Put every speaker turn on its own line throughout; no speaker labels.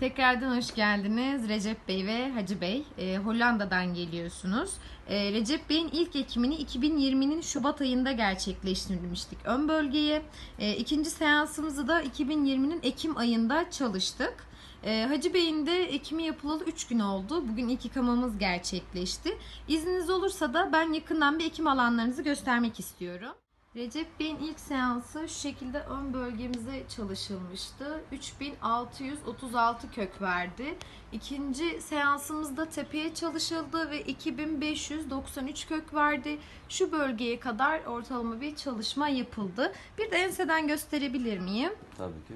Tekrardan hoş geldiniz Recep Bey ve Hacı Bey. Ee, Hollanda'dan geliyorsunuz. Ee, Recep Bey'in ilk ekimini 2020'nin Şubat ayında gerçekleştirmiştik ön bölgeyi. Ee, ikinci seansımızı da 2020'nin Ekim ayında çalıştık. Ee, Hacı Bey'in de ekimi yapılalı 3 gün oldu. Bugün ilk yıkamamız gerçekleşti. İzniniz olursa da ben yakından bir ekim alanlarınızı göstermek istiyorum. Recep Bey'in ilk seansı şu şekilde ön bölgemize çalışılmıştı. 3636 kök verdi. İkinci seansımızda tepeye çalışıldı ve 2593 kök verdi. Şu bölgeye kadar ortalama bir çalışma yapıldı. Bir de enseden gösterebilir miyim?
Tabii ki.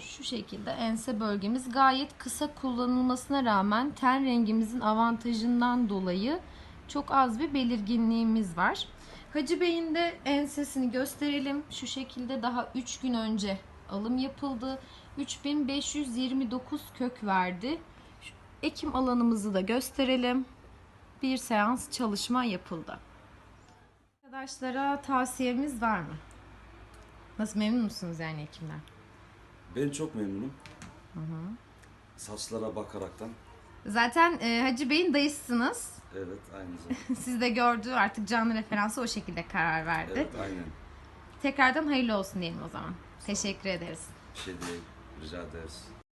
Şu şekilde ense bölgemiz gayet kısa kullanılmasına rağmen ten rengimizin avantajından dolayı çok az bir belirginliğimiz var. Hacı Bey'in de ensesini gösterelim. Şu şekilde daha 3 gün önce alım yapıldı. 3529 kök verdi. Şu Ekim alanımızı da gösterelim. Bir seans çalışma yapıldı. Arkadaşlara tavsiyemiz var mı? Nasıl memnun musunuz yani Ekim'den?
Ben çok memnunum. Saçlara bakaraktan.
Zaten e, Hacı Bey'in dayısısınız.
Evet aynı zamanda.
Siz de gördü artık canlı referansı o şekilde karar verdi.
Evet aynen.
Tekrardan hayırlı olsun diyelim o zaman. Teşekkür ederiz.
Bir şey değil. Rica ederiz.